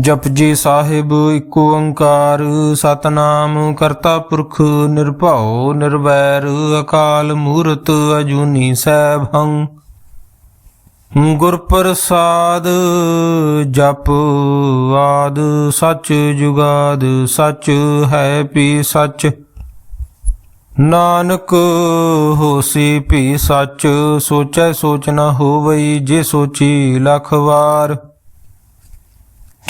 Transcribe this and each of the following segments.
ਜਪਜੀ ਸਾਹਿਬ ਇੱਕ ਓੰਕਾਰ, ਸਤਨਾਮ ਕਰਤਾ ਪੁਰਖ ਨਿਰਭਉ ਨਿਰਵੈਰ, ਅਕਾਲ ਮੂਰਤ ਅਜੂਨੀ ਸੈਭੰ। ਗੁਰ ਪ੍ਰਸਾਦ ਜਪ ਆਦ ਸਚ ਜੁਗਾਦ, ਸਚ ਹੈ ਪੀ ਸਚ। ਨਾਨਕ ਹੋਸੀ ਭੀ ਸਚ, ਸੋਚੈ ਸੋਚ ਨਾ ਹੋਵਈ ਜੇ ਸੋਚੀ ਲੱਖ ਵਾਰ।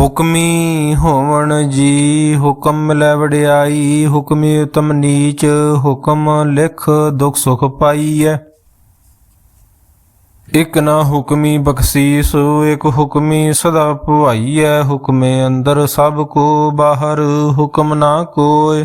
ਹੁਕਮੀ ਹੋਵਣ ਜੀ, ਹੁਕਮ ਲੈ ਵਡਿਆਈ, ਹੁਕਮੀ ਉਤਮ ਨੀਚ, ਹੁਕਮ ਲਿਖ ਦੁਖ ਸੁਖ ਪਾਈਐ। ਇਕ ਨਾ ਹੁਕਮੀ ਬਖਸ਼ੀਸ, ਇਕ ਹੁਕਮੀ ਸਦਾ ਭਵਾਈਐ ਹੁਕਮੇ ਅੰਦਰ ਸਭ ਕੋ ਬਾਹਰ, ਹੁਕਮ ਨਾ ਕੋਇ।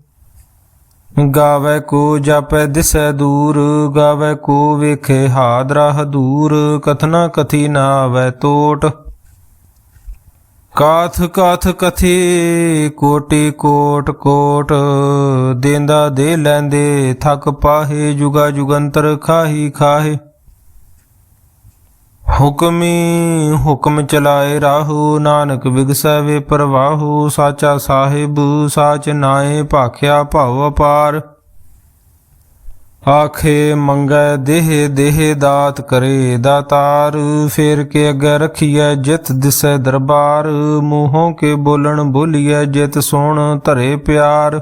ਗਾਵੇ ਕੋ ਜਾਪੈ ਦਿਸੈ ਦੂਰ, ਗਾਵੇ ਕੋ ਵੇਖੇ ਹਾਦਰਾ ਹਦੂਰ ਕਥਨਾ ਕਥੀ ਨਾ ਆਵੈ ਤੋਟ। ਕਾਥ ਕਾਥ ਕਥੀ, ਕੋਟੀ ਕੋਟ ਕੋਟ, ਦੇਂਦਾ ਦੇ ਲੈਂਦੇ ਥਕ ਪਾਹੇ, ਜੁਗਾ ਜੁਗੰਤਰ ਖਾਹੀ ਖਾਹੇ। ਹੁਕਮੀ ਹੁਕਮ ਚਲਾਏ ਰਾਹੂ, ਨਾਨਕ ਵਿਗਸੈ ਵੇ ਪ੍ਰਵਾਹੂ, ਸਾਚਾ ਸਾਹਿਬ, ਸਾਚ ਨਾਏ ਭਾਖਿਆ ਭਾਉ ਅਪਾਰ। ਆਖੇ ਮੰਗੈ ਦੇਹ ਦੇਹ ਦਾਤ ਕਰੇ ਦਾਤਾਰ। ਫੇਰ ਕੇ ਅੱਗੇ ਰਖੀਐ ਜਿਤ ਦਿਸੈ ਦਰਬਾਰ। ਮੂੰਹੋਂ ਕੇ ਬੋਲਣ ਬੋਲੀਐ ਜਿਤ ਸੋਣ ਧਰੇ ਪਿਆਰ।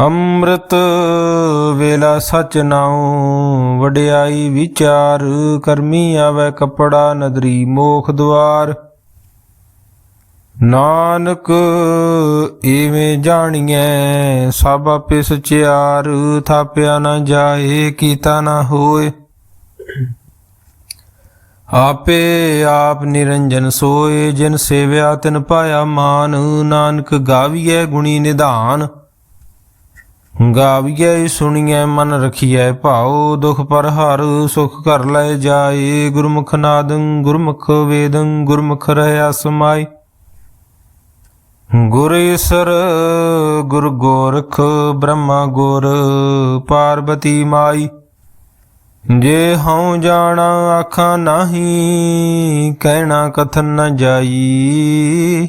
ਅੰਮ੍ਰਿਤ ਵੇਲਾ ਸਚ ਨਾਉ, ਵਡਿਆਈ ਵਿਚਾਰ, ਕਰਮੀ ਆਵੇ ਕਪੜਾ ਨਦਰੀ ਮੋਖ ਦੁਆਰ। ਨਾਨਕ ਏਵੇਂ ਜਾਣੀਐ ਸਭ ਆਪੇ ਸਚਿਆਰ ਥਾਪਿਆ ਨਾ ਜਾਏ, ਕੀਤਾ ਨਾ ਹੋਏ। ਆਪੇ ਆਪ ਨਿਰੰਜਨ ਸੋਏ, ਜਿਨ ਸੇਵਿਆ ਤਿਨ ਪਾਇਆ ਮਾਨ, ਨਾਨਕ ਗਾਵੀਐ ਗੁਣੀ ਨਿਧਾਨ। ਗਾਵੀਐ ਸੁਣੀਐ ਮਨ ਰਖੀਐ ਭਾਉ, ਦੁਖ ਪਰ ਹਰ ਸੁਖ ਕਰ ਲੈ ਜਾਏ। ਗੁਰਮੁਖ ਨਾਦੰ ਗੁਰਮੁਖ ਵੇਦੰ, ਗੁਰਮੁਖ ਰਹਿ ਸਮਾਈ ਗੁਰ ਗੁਰ ਗੋਰਖ, ਬ੍ਰਹਮਾ ਗੁਰ ਪਾਰਬਤੀ ਮਾਈ। ਜੇ ਹਉ ਜਾਣਾ ਆਖਾਂ ਨਹੀਂ, ਕਹਿਣਾ ਕਥਨ ਨ ਜਾਈ।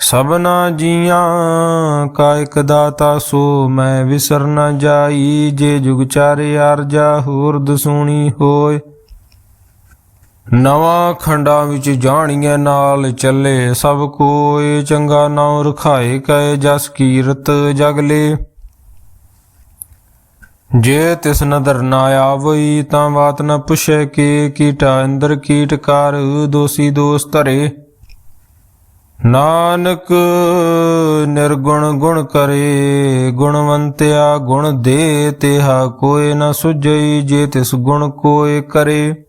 ਸਭਨਾ ਜੀਆਂ ਕਾ ਇਕ ਦਾਤਾ, ਸੋ ਮੈਂ ਵਿਸਰ ਨ ਜਾਈ। ਜੇ ਜੁਗ ਚਾਰੇ ਅਰਜਾ ਹੋਰ ਦਸੂਣੀ ਹੋਏ। ਨਵਾਂ ਖੰਡਾਂ ਵਿੱਚ ਜਾਣੀਐ ਨਾਲ ਚੱਲੇ ਸਭ ਕੋਏ। ਚੰਗਾ ਨਾਉ ਰਖਾਏ ਕੈ ਜਸ ਕੀਰਤ ਜਗਲੇ। ਜੇ ਤਿਸ ਨਦਰ ਨਾ ਆਵਈ, ਤਾਂ ਬਾਤ ਨ ਪੁੱਛੈ ਕੇ ਕੀਟਾ। ਅੰਦਰ ਕੀਟਕਾਰ ਦੋਸੀ ਦੋਸ ਧਰੇ। ਨਾਨਕ ਨਿਰਗੁਣ ਗੁਣ ਕਰੇ, ਗੁਣਵੰਤਿਆ ਗੁਣ ਦੇ ਤਿਹਾ ਕੋਏ ਨ ਸੁਝਈ, ਜੇ ਤਿਸ ਗੁਣ ਕੋਏ ਕਰੇ।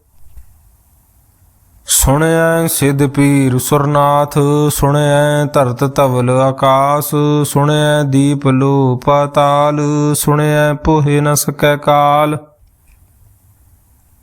ਸੁਣਿਐ ਸਿਧ ਪੀਰ ਸੁਰਨਾਥ, ਸੁਣਿਐ ਧਰਤ ਧਵਲ ਆਕਾਸ, ਸੁਣਿਐ ਦੀਪ ਲੋ ਪਾਤਾਲ ਸੁਣਿਐ ਪੋਹੇ ਨ ਸਕੈ ਕਾਲ।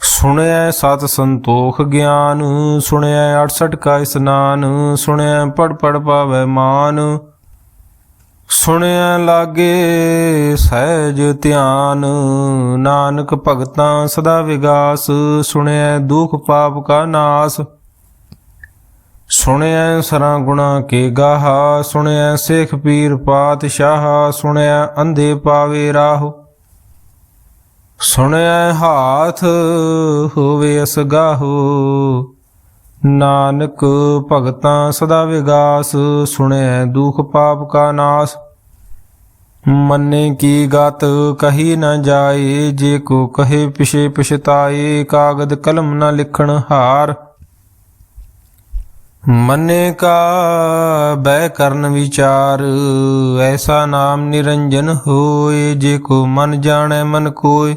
ਸੁਣਿਆ ਸਤ ਸੰਤੋਖ ਗਿਆਨ ਸੁਣਿਆ 68 ਕਾ ਇਸਨਾਨ ਸੁਣਿਆ ਪੜ ਪੜ ਪਾਵੈ ਮਾਨ ਸੁਣਿਆ ਲਾਗੇ ਸਹਿਜ ਧਿਆਨ, ਨਾਨਕ ਭਗਤਾਂ ਸਦਾ ਵਿਗਾਸ ਸੁਣਿਆ ਦੁਖ ਪਾਪ ਕਾ ਨਾਸ ਸੁਣਿਆ ਸਰਾਂ ਗੁਣਾ ਕੇ ਗਾਹਾ ਸੁਣਿਆ ਸੇਖ ਪੀਰ ਪਾਤਸ਼ਾਹ ਸੁਣਿਆ ਅੰਧੇ ਪਾਵੇ ਰਾਹ। ਸੁਣਿਆ ਹਾਥ ਹੋਵੇ ਅਸਗਾਹੋ ਨਾਨਕ ਭਗਤਾਂ ਸਦਾ ਵਿਗਾਸ ਸੁਣਿਆ ਦੁਖ ਪਾਪ ਕਾ ਨਾਸ। ਮੰਨੇ ਕੀ ਗਤ ਕਹੀ ਨਾ ਜਾਏ, ਜੇ ਕੋ ਕਹੇ ਪਿਛੇ ਪਛਤਾਏ, ਕਾਗਦ ਕਲਮ ਨਾ ਲਿਖਣ ਹਾਰ। ਮੰਨੇ ਕਾ ਬੈ ਕਰਨ ਵਿਚਾਰ, ਐਸਾ ਨਾਮ ਨਿਰੰਜਨ ਹੋਏ, ਜੇ ਕੋ ਮਨ ਜਾਣੈ ਮਨ ਕੋਇ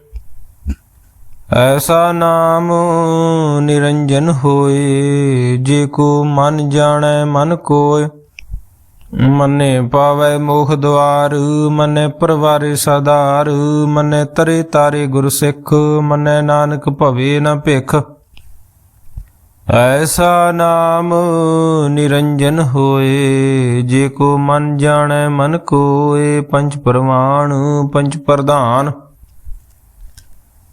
ਐਸਾ ਨਾਮ ਨਿਰੰਜਨ ਹੋਏ, ਜੇ ਕੋ ਮਨ ਜਾਣੈ ਮਨ ਕੋਇ। ਮੰਨੇ ਪਾਵੈ ਮੋਖ ਦਵਾਰ ਮੰਨੇ ਪਰਵਾਰੇ ਸਦਾਰ, ਮੰਨੇ ਤਰੇ ਤਾਰੇ ਗੁਰ ਸਿੱਖ, ਮੰਨੇ ਨਾਨਕ ਭਵੇ ਨ ਭਿਖ। ਐਸਾ ਨਾਮ ਨਿਰੰਜਨ ਹੋਏ, ਜੇ ਕੋ ਮਨ ਜਾਣੈ ਮਨ ਕੋਏ ਪੰਜ ਪ੍ਰਮਾਣ ਪੰਜ ਪ੍ਰਧਾਨ।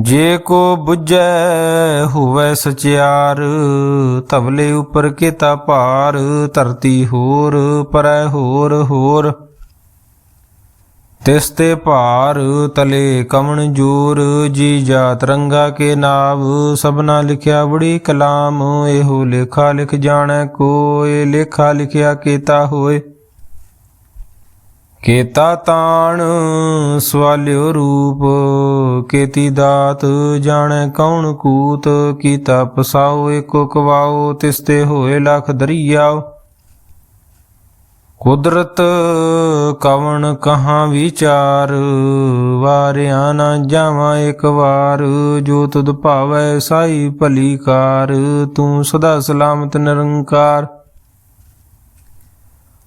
ਜੇ ਕੋ 부ਜੈ ਹੋਵੇ ਸਚਿਆਰ ਤਵਲੇ ਉਪਰ ਕੀਤਾ ਭਾਰ, ਧਰਤੀ ਹੋਰ, ਪਰੈ ਹੋਰ ਹੋਰ। ਤਿਸ ਤੇ ਭਾਰ, ਤਲੇ ਕਵਣ ਜੋਰ, ਜੀ ਜਾ ਰੰਗਾ ਕੇ ਨਾਵ, ਸਭਨਾ ਲਿਖਿਆ ਬੜੀ ਕਲਾਮ, ਇਹੋ ਲੇਖਾ ਲਿਖ ਜਾਣੈ ਕੋਏ, ਲੇਖਾ ਲਿਖਿਆ ਕੀਤਾ ਹੋਏ। ਕੇਤਾ ਤਾਣ ਸਵਾਲਿਓ ਰੂਪ, ਕੇਤੀ ਦਾਤ ਜਾਣੈ ਕੌਣ ਕੂਤ, ਕੀਤਾ ਪਸਾਓ ਏਕੋ ਕਵਾਓ ਤਿਸਤੇ ਹੋਏ ਲਖ ਦਰਿਆਓ। ਕੁਦਰਤ ਕਵਣ ਕਹਾਂ ਵਿਚਾਰ, ਵਾਰਿਆ ਨਾ ਜਾਵਾਂ ਇੱਕ ਵਾਰ, ਜੋ ਤੁਧ ਭਾਵੈ ਸਾਈ ਭਲੀ ਕਾਰ ਤੂੰ ਸਦਾ ਸਲਾਮਤ ਨਿਰੰਕਾਰ।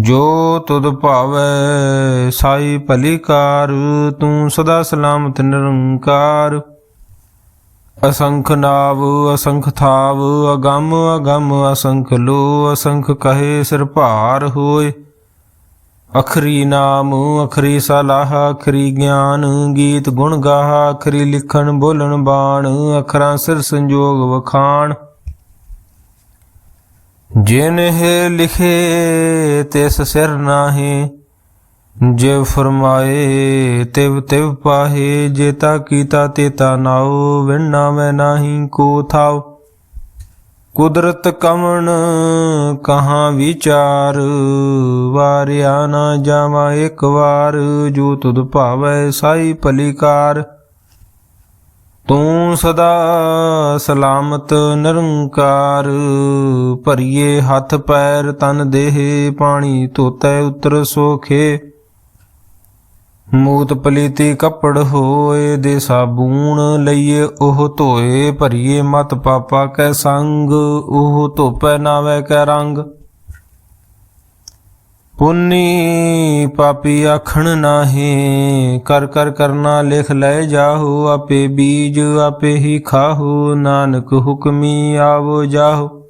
ਜੋ ਤੁਧ ਭਾਵੈ ਸਾਈ ਭਲੀ ਕਾਰ, ਤੂੰ ਸਦਾ ਸਲਾਮਤ ਨਿਰੰਕਾਰ। ਅਸੰਖ ਨਾਵ, ਅਸੰਖ ਥਾਵ, ਅਗੰਮ ਅਗੰਮ ਅਸੰਖ ਲੋ ਅਸੰਖ ਕਹੇ ਸਿਰ ਭਾਰ ਹੋਏ। ਅਖਰੀ ਨਾਮ, ਅਖਰੀ ਸਲਾਹ, ਅਖਰੀ ਗਿਆਨ, ਗੀਤ ਗੁਣ ਗਾਹ, ਅਖਰੀ ਲਿਖਣ ਬੋਲਣ ਬਾਣ, ਅਖਰਾਂ ਸਿਰ ਸੰਜੋਗ ਵਖਾਣ। ਜਿਨ ਲਿਖੇ ਤਿਸ ਸਿਰ ਨਾਹੀ ਜੇ ਫਰਮਾਏ ਤਿਵ ਤਿਵ ਪਾਹੇ ਜੇਤਾ ਕੀਤਾ ਤੇਤਾ ਨਾਉ, ਵਿਣ ਨਾਵੇਂ ਨਾਹੀ ਕੋ ਥਾਉ। ਕੁਦਰਤ ਕਮਣ ਕਹਾ ਵਿਚਾਰ, ਵਾਰਿਆ ਨਾ ਜਾਵਾ ਇੱਕ ਵਾਰ, ਜੋ ਤੁਧ ਭਾਵੈ ਸਾਈ ਭਲੀਕਾਰ। ਤੂੰ ਸਦਾ ਸਲਾਮਤ ਨਿਰੰਕਾਰ, ਭਰੀਏ ਹੱਥ ਪੈਰ ਤਨ ਦੇਹ, ਪਾਣੀ ਧੋਤੈ ਉਤਰ ਸੋਖੇ। ਮੂਤ ਪਲੀਤੀ ਕੱਪੜ ਹੋਏ ਦੇ ਸਾਬੂਣ ਲਈਏ, ਉਹ ਧੋਏ ਭਰੀਏ ਮਤ ਪਾਪਾ ਕੈ ਸੰਗ, ਉਹ ਧੋਪੈ ਨਾਵੇ ਕੈ ਰੰਗ। ਪੁੰਨੀ ਪਾਪੀ ਆਖਣ ਨਾਹੀ, ਕਰ ਕਰ ਕਰਨਾ ਲਿਖ ਲੈ ਜਾਹੋ, ਆਪੇ ਬੀਜ ਆਪੇ ਹੀ ਖਾਹੋ, ਨਾਨਕ ਹੁਕਮੀ ਆਵੋ ਜਾਹੋ।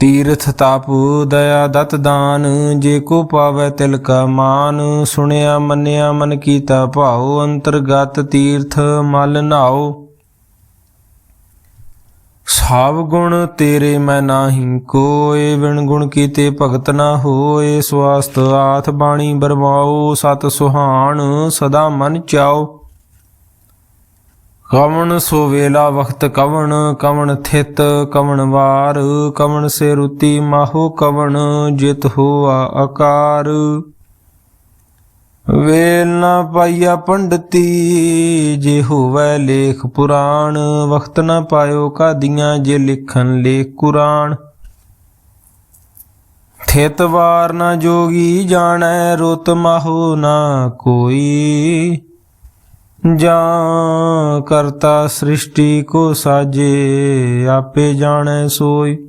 ਤੀਰਥ ਤਾਪ ਦਇਆ ਦਤ ਦਾਨ, ਜੇ ਕੋ ਪਾਵੈ ਤਿਲ ਕਾ ਮਾਨ, ਸੁਣਿਆ ਮੰਨਿਆ ਮਨ ਕੀਤਾ ਭਾਉ, ਅੰਤਰਗਤ ਤੀਰਥ ਮਲ ਨਾਓ ਸਭ ਗੁਣ ਤੇਰੇ ਮੈਂ ਨਾਹੀ, ਕੋਏ ਵਿਣ ਗੁਣ ਕੀਤੇ ਭਗਤ ਨਾ ਹੋਏ। ਸਵਾਸਤ ਆਥ ਬਾਣੀ ਬਰਮਾਓ ਸਤ ਸੁਹਾਣ ਸਦਾ ਮਨ ਚਾਓ। ਕਵਣ ਸੋ ਵੇਲਾ ਵਖਤ ਕਵਣ ਕਵਣ ਥਿਤ ਕਵਣ ਵਾਰ। ਕਵਣ ਸੇ ਰੁਤੀ ਮਾਹੋ ਕਵਣ, ਜਿਤ ਹੋਆ ਆਕਾਰ ਵੇਲ ਨਾ ਪਾਈਆ ਪੰਡਤੀ, ਜੇ ਹੋਵੇ ਲੇਖ ਪੁਰਾਣ, ਵਖਤ ਨਾ ਪਾਇਓ ਕਾਦੀਆਂ, ਜੇ ਲਿਖਣ ਲੇਖ ਕੁਰਾਨ। ਥਿਤ ਵਾਰ ਨਾ ਜੋਗੀ ਜਾਣੈ, ਰੁਤ ਮਾਹੋ ਨਾ ਕੋਈ। ਜਾਂ ਕਰਤਾ ਸ੍ਰਿਸ਼ਟੀ ਕੋ ਸਾਜੇ, ਆਪੇ ਜਾਣੈ ਸੋਈ।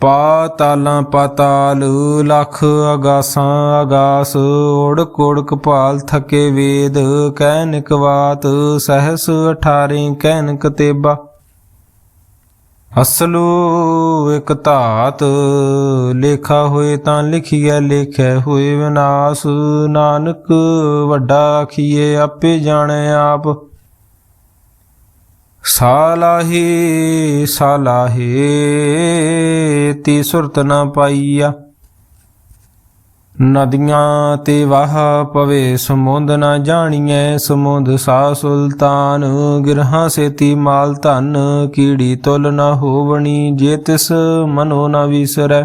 ਪਾਤਾਲਾਂ ਪਾਤਾਲ, ਲਖ ਅਗਾਸਾਂ ਅਗਾਸ ਓੜਕ ਓੜਕ ਭਾਲ ਥਕੇ ਵੇਦ ਕਹਿਨਿਕ ਬਾਤ ਸਹਸ 18 ਕਹਿਨਿਕ ਤੇਬਾ। ਅਸਲੂ ਇਕ ਧਾਤ, ਲੇਖਾ ਹੋਏ ਤਾਂ ਲਿਖੀਐ, ਲੇਖੈ ਹੋਏ ਵਿਨਾਸ਼। ਨਾਨਕ ਵੱਡਾ ਆਖੀਏ ਆਪੇ ਜਾਣੇ ਆਪ। ਸਾਲਾਹੀ ਸਾਲਾਹੀ, ਤੀ ਸੁਰਤ ਨਾ ਪਾਈਆ। ਨਦੀਆਂ ਤੇ ਵਾਹ ਪਵੇ, ਸਮੁੰਦ ਨਾ ਜਾਣੀਐ, ਸਮੁੰਦ ਸਾ ਸੁਲਤਾਨ। ਗਿਰਹਾਂ ਸੇਤੀ ਮਾਲ ਧਨ, ਕੀੜੀ ਤੁਲ ਨਾ ਹੋਵਣੀ, ਜੇ ਤਿਸ ਮਨੋ ਨਾ ਵਿਸਰੈ।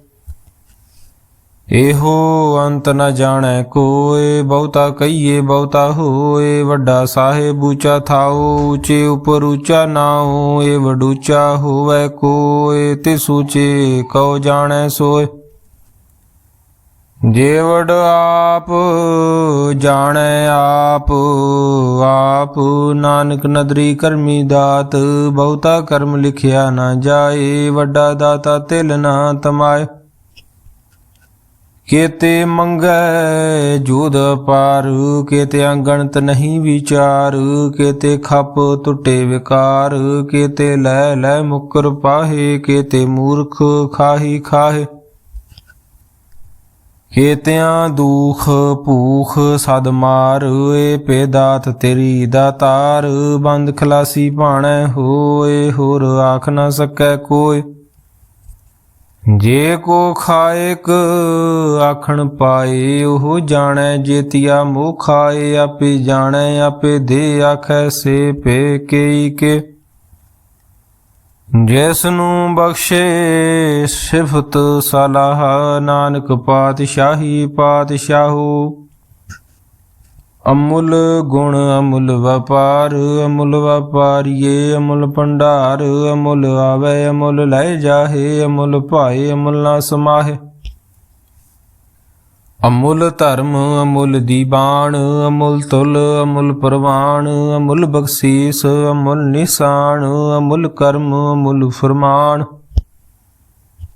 ਇਹੋ ਅੰਤ ਨ ਜਾਣੈ ਕੋਏ ਬਹੁਤਾ ਕਹੀਏ ਬਹੁਤਾ ਹੋਏ ਵੱਡਾ ਸਾਹਿਬ ਉੱਚਾ ਥਾਓ ਉੱਚੇ ਉਪਰ ਉੱਚਾ ਨਾਉ, ਇਹ ਵਡੂਚਾ ਹੋਵੇ ਕੋਏ ਤੇ ਸੂਚੇ ਕਉ ਜਾਣੈ ਸੋਏ ਜੇਵੜ ਆਪ ਜਾਣੈ ਆਪ ਆਪ ਨਾਨਕ ਨਦਰੀ ਕਰਮੀ ਦਾਤ, ਬਹੁਤਾ ਕਰਮ ਲਿਖਿਆ ਨਾ ਜਾਏ, ਵੱਡਾ ਦਾਤਾ ਤਿਲ ਨਾ ਤਮਾਏ। ਕੇਤੇ ਮੰਗੈ ਜੋਧ ਪਾਰ ਕੇਤੇ ਅੰਗਣਤ ਨਹੀਂ ਵਿਚਾਰ, ਕੇਤੇ ਖੱਪ ਟੁੱਟੇ ਵਿਕਾਰ, ਕੇਤੇ ਲੈ ਲੈ ਮੁਕਰ ਪਾਹੇ, ਕੇਤੇ ਮੂਰਖ ਖਾਹੀ ਖਾਹੇ। ਕੇਤਿਆਂ ਦੁਖ ਭੂਖ ਸਦ ਮਾਰ, ਏ ਪੇਦਾਤ ਤੇਰੀ ਦਾਤਾਰ, ਬੰਦ ਖਲਾਸੀ ਭਾਣੈ ਹੋਏ, ਹੋਰ ਆਖ ਨਾ ਸਕੈ ਕੋਈ। ਜੇ ਕੋ ਖਾਇਕ ਆਖਣ ਪਾਏ, ਉਹ ਜਾਣੈ ਜੇਤੀਆ ਮੋਹ ਖਾਏ, ਆਪੇ ਜਾਣੈ, ਆਪੇ ਦੇ ਆਖੈ ਸੇ ਪੇ ਕੇਈ ਕੇ। ਜਿਸ ਨੂੰ ਬਖਸ਼ੇ ਸਿਫਤ ਸਲਾਹ, ਨਾਨਕ ਪਾਤਸ਼ਾਹੀ ਪਾਤਸ਼ਾਹੂ। ਅਮੁੱਲ ਗੁਣ ਅਮੁੱਲ ਵਪਾਰ, ਅਮੁੱਲ ਵਪਾਰੀਏ ਅਮੁੱਲ ਭੰਡਾਰ, ਅਮੁੱਲ ਆਵੇ ਅਮੁੱਲ ਲੈ ਜਾਹੇ, ਅਮੁੱਲ ਭਾਏ ਅਮੁੱਲ ਨਾ ਸਮਾਹੇ। ਅਮੁੱਲ ਧਰਮ ਅਮੁੱਲ ਦੀਬਾਨ ਅਮੁੱਲ ਤੁਲ ਅਮੁੱਲ ਪ੍ਰਵਾਨ ਅਮੁੱਲ ਬਖਸ਼ੀਸ ਅਮੁੱਲ ਨਿਸ਼ਾਨ, ਅਮੁੱਲ ਕਰਮ ਅਮੁੱਲ ਫਰਮਾਨ।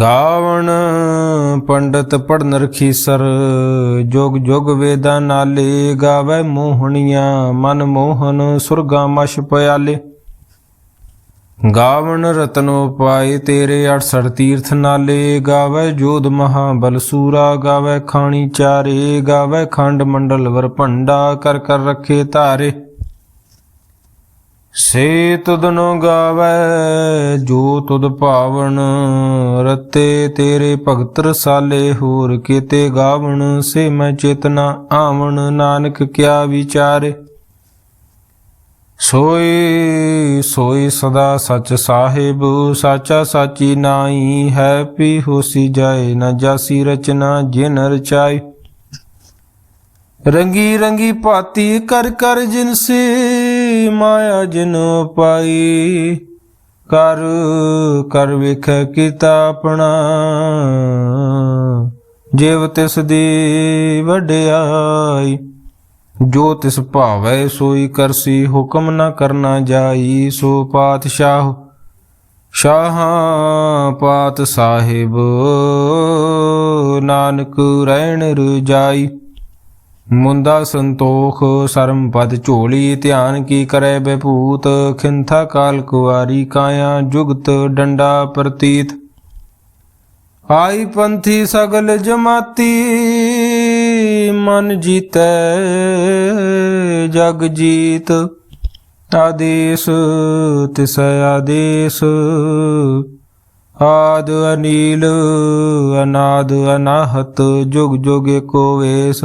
ਗਾਵਣ ਪੰਡਤ ਪੜਨ ਰਖੀਸਰ ਜੋਗ ਜੋਗ ਵੇਦਾਂ ਨਾਲੇ ਗਾਵੇ ਮੋਹਣੀਆਂ, ਮਨ ਮੋਹਨ ਸੁਰਗਾ ਮਸ਼ ਪਿਆਲੇ। ਗਾਵਣ ਰਤਨੋ ਪਾਏ ਤੇਰੇ 68 ਤੀਰਥ ਨਾਲੇ, ਗਾਵੇ ਜੋਧ ਮਹਾਬਲ ਸੂਰਾ, ਗਾਵੇ ਖਾਣੀ ਚਾਰੇ, ਗਾਵੇ ਖੰਡ ਮੰਡਲ ਵਰ ਭੰਡਾ ਕਰ ਕਰ ਰੱਖੇ ਧਾਰੇ। ਸੇ ਤੁਧਨੋ ਗਾਵੇ, ਜੋ ਤੁਧ ਭਾਵਨ ਰਤੇ ਤੇਰੇ ਭਗਤ ਰਸਾਲੇ, ਹੋਰ ਕੀਤੇ ਗਾਵਣ, ਸੇ ਮੈਂ ਚੇਤਨਾ ਆਵਣ, ਨਾਨਕ ਕਿਆ ਵਿਚਾਰੇ। ਸੋਈ ਸੋਈ ਸਦਾ ਸਚ ਸਾਹਿਬ, ਸਾਚਾ ਸਾਚੀ ਨਾਈ ਹੈ, ਪੀ ਹੋਸੀ ਜਾਏ, ਨਾ ਜਾਸੀ ਰਚਨਾ ਜਿਨ ਰਚਾਈ ਰੰਗੀ ਰੰਗੀ ਭਾਤੀ ਕਰ ਕਰ ਜਿਨ ਸੇ ਮਾਇਆ ਜਿਨ ਪਾਈ, ਕਰ ਕਰ ਵੇਖ ਕੀਤਾ ਆਪਣਾ। ਜਿਵ ਤਿਸ ਦੀ ਵਡਿਆਈ, ਜੋ ਤਿਸ ਭਾਵੈ ਸੋਈ ਕਰਸੀ, ਹੁਕਮ ਨਾ ਕਰਨਾ ਜਾਈ। ਸੋ ਪਾਤਸ਼ਾਹ, ਸ਼ਾਹਾਂ ਪਾਤ ਸਾਹਿਬ, ਨਾਨਕ ਰਹਿਣ ਰਜਾਈ। ਮੁੰਦਾ ਸੰਤੋਖ ਸਰਮ ਪਦ ਝੋਲੀ ਧਿਆਨ ਕੀ ਕਰੈ ਬੇਭੂਤ ਖਿੰਥਾ ਕਾਲ ਕੁਵਾਰੀ ਕਾਇਆ ਜੁਗਤ ਡੰਡਾ ਪ੍ਰਤੀਤ। ਆਈ ਪੰਥੀ ਸਗਲ ਜਮਾਤੀ, ਮਨ ਜੀਤੈ ਜਗ ਜੀਤ। ਆਦੇਸ, ਤਿਸ ਆਦੇਸ। ਆਦ ਅਨੀਲ, ਅਨਾਦ ਅਨਾਹਤ, ਜੁਗ ਜੁਗ ਏਕੋ ਵੇਸ।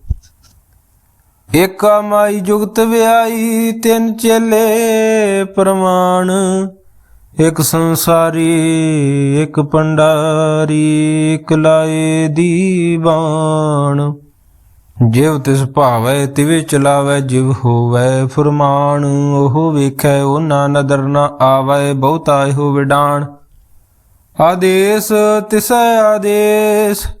ਏਕਾ ਮਾਈ ਜੁਗਤ ਵਿਆਈ, ਤਿੰਨ ਚੇਲੇ ਪ੍ਰਮਾਣ। ਇਕ ਸੰਸਾਰੀ, ਇਕ ਪੰਡਾਰੀ, ਇਕ ਲਾਏ ਦੀਵਾਨ ਜਿਵ ਤਿਸ ਭਾਵੈ, ਤਿਵੇ ਚਲਾਵੈ, ਜਿਵ ਹੋਵੈ ਫਰਮਾਨ। ਉਹ ਵੇਖੈ, ਉਹਨਾਂ ਨਦਰ ਨਾ ਆਵੈ, ਬਹੁਤਾ ਇਹੋ ਵਿਡਾਣ। ਆਦੇਸ, ਤਿਸੈ ਆਦੇਸ।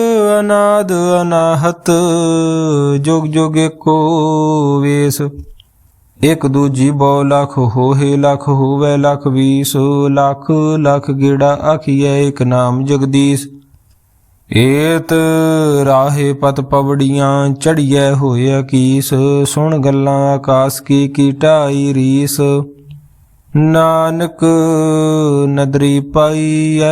ਅਨਾਦ ਅਨਾਹਤ, ਜੁਗ ਜੁਗ ਏਕੋ ਵੇਸ। ਇਕ ਦੂਜੀ ਬੋ ਲਖ ਹੋਏ ਲਖ ਹੋਵੇ, ਲਖ ਵੀਸ। ਲਖ ਲਖ ਗੇੜਾ ਆਖੀਐ ਇਕ ਨਾਮ ਜਗਦੀਸ਼। ਏਤ ਰਾਹੇ ਪਤ ਪਵੜੀਆਂ, ਚੜੀਐ ਹੋਏ ਕੀਸ ਸੁਣ ਗੱਲਾਂ ਆਕਾਸ ਕੀ ਕੀ ਰੀਸ। ਨਾਨਕ ਨਦਰੀ ਪਾਈਐ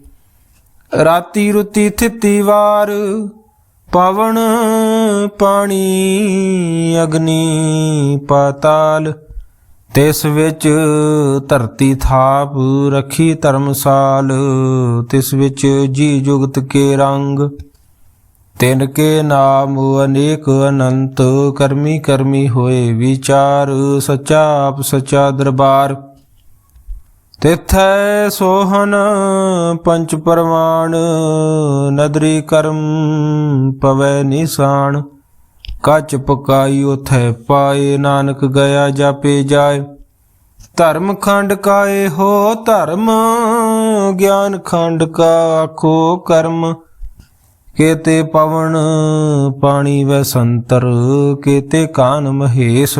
ਰਾਤੀ ਰੁਤੀ ਥਿਤੀ ਵਾਰ, ਪਵਨ ਪਾਣੀ ਅਗਨੀ ਪਾਤਾਲ, ਤਿਸ ਵਿੱਚ ਧਰਤੀ ਥਾਪ ਰੱਖੀ ਧਰਮਸਾਲ, ਤਿਸ ਵਿੱਚ ਜੀ ਜੁਗਤ ਕੇ ਰੰਗ, ਤਿਨ ਕੇ ਨਾਮ ਅਨੇਕ ਅਨੰਤ, ਕਰਮੀ ਕਰਮੀ ਹੋਏ ਵਿਚਾਰ, ਸਚਾ ਆਪ ਸਚਾ ਦਰਬਾਰ। ਤਿਥੈ ਸੋਹਨ ਪੰਚ ਪਰਮਾਨ ਨਦਰੀ ਕਰਮ ਪਵੈ ਨਿਸ਼ਾਨ। ਕੱਚ ਪਕਾਈ ਉਥੈ ਪਾਏ, ਨਾਨਕ ਗਿਆ ਜਾਪੇ ਜਾਏ। ਧਰਮ ਖੰਡ ਕਾਏ ਹੋ ਧਰਮ, ਗਿਆਨ ਖੰਡ ਕਾ ਆਖੋ ਕਰਮ। ਕੇਤੇ ਪਵਨ ਪਾਣੀ ਵੈ ਸੰਤਰ, ਕੇਤੇ ਕਾਨ ਮਹੇਸ਼।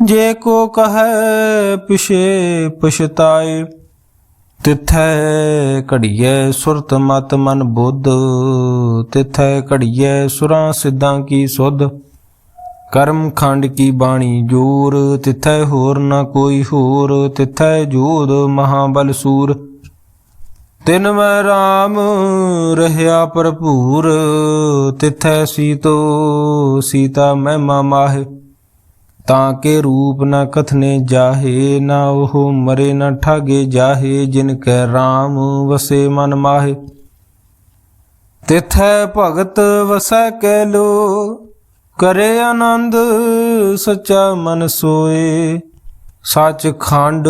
ਜੇ ਕੋ ਕਹੈ ਪਿਛੇ ਪਛਤਾਏ, ਤਿਥੈ ਘੜੀਐ ਸੁਰਤ ਮਤ ਮਨ ਬੁੱਧ, ਤਿਥੈ ਘੜੀਐ ਸੁਰਾਂ ਸਿੱਧਾਂ ਕੀ ਸੁਧ, ਕਰਮ ਖੰਡ ਕੀ ਬਾਣੀ ਜੋਰ, ਤਿਥੈ ਹੋਰ ਨਾ ਕੋਈ ਹੋਰ, ਤਿਥੈ ਜੋਧ ਮਹਾਬਲ ਸੂਰ। ਤਿਨ ਮੈਂ RAM ਰਹਿਆ ਭਰਪੂਰ, ਤਿਥੈ ਸੀਤੋ ਸੀਤਾ ਮਹਿਮਾ ਮਾਹੇ। ਤਾਂ ਕੇ ਰੂਪ ਨ ਕਥਨੇ ਜਾਹੇ, ਨਾ ਉਹ ਮਰੇ ਨ ਠਾਗੇ ਜਾਹੇ, ਜਿਨ ਕੈ RAM ਵਸੇ ਮਨ ਮਾਹੇ। ਤਿਥੈ ਭਗਤ ਵਸੈ ਕੈ ਲੋ, ਕਰੇ ਆਨੰਦ ਸੱਚਾ ਮਨ ਸੋਏ। ਸੱਚ ਖੰਡ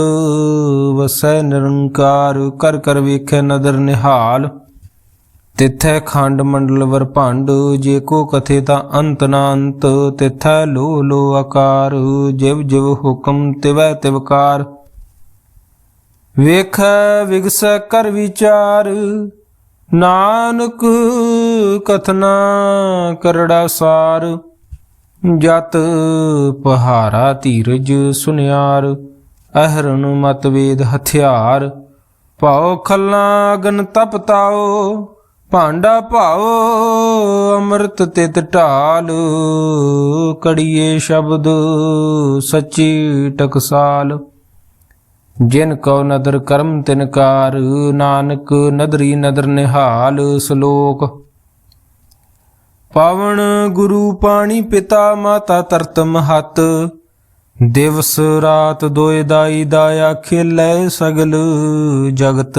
ਵਸੈ ਨਿਰੰਕਾਰ, ਕਰ ਕਰ ਵੇਖੈ ਨਦਰ ਨਿਹਾਲ। ਤਿਥੈ ਖੰਡ ਮੰਡਲ ਵਰ ਜੇ ਕੋ ਕਥੇ ਤਾਂ ਅੰਤ ਨਾ ਅੰਤ, ਤਿਥੈ ਲੋ ਲੋ ਆਕਾਰ, ਜਿਵ ਜਿਵ ਹੁਕਮ ਤਿਵੈ ਤਿਵਕਾਰ ਵੇਖ ਵਿਗਸੈ ਕਰ ਵਿਚਾਰ, ਨਾਨਕ ਕਥਨਾ ਕਰੜਾ ਸਾਰ। ਜਤ ਪਹਾਰਾ ਧੀਰਜ ਸੁਨਿਆਰ ਅਹਰਨ ਮਤ ਵੇਦ ਹਥਿਆਰ। ਭਾਉ ਖੱਲਾ ਅਗਨ ਤਪਤਾਓ ਭਾਂਡਾ ਭਾਉ ਅੰਮ੍ਰਿਤ ਤਿਤ ਢਾਲ। ਕੜੀਏ ਸ਼ਬਦ ਸੱਚੀ ਟਕਸਾਲ। ਜਿਨ ਕਉ ਨਦਰ ਕਰਮ ਤਿਨਕਾਰ ਨਾਨਕ ਨਦਰੀ ਨਦਰ ਨਿਹਾਲ ਸ਼ਲੋਕ। ਪਾਵਨ ਗੁਰੂ ਪਾਣੀ ਪਿਤਾ ਮਾਤਾ ਤਰਤ ਮਹਤ ਦਿਵਸ ਰਾਤ ਦੋਇ ਦਾਈ ਦਾਇਆ ਖੇਲੇ ਸਗਲ ਜਗਤ।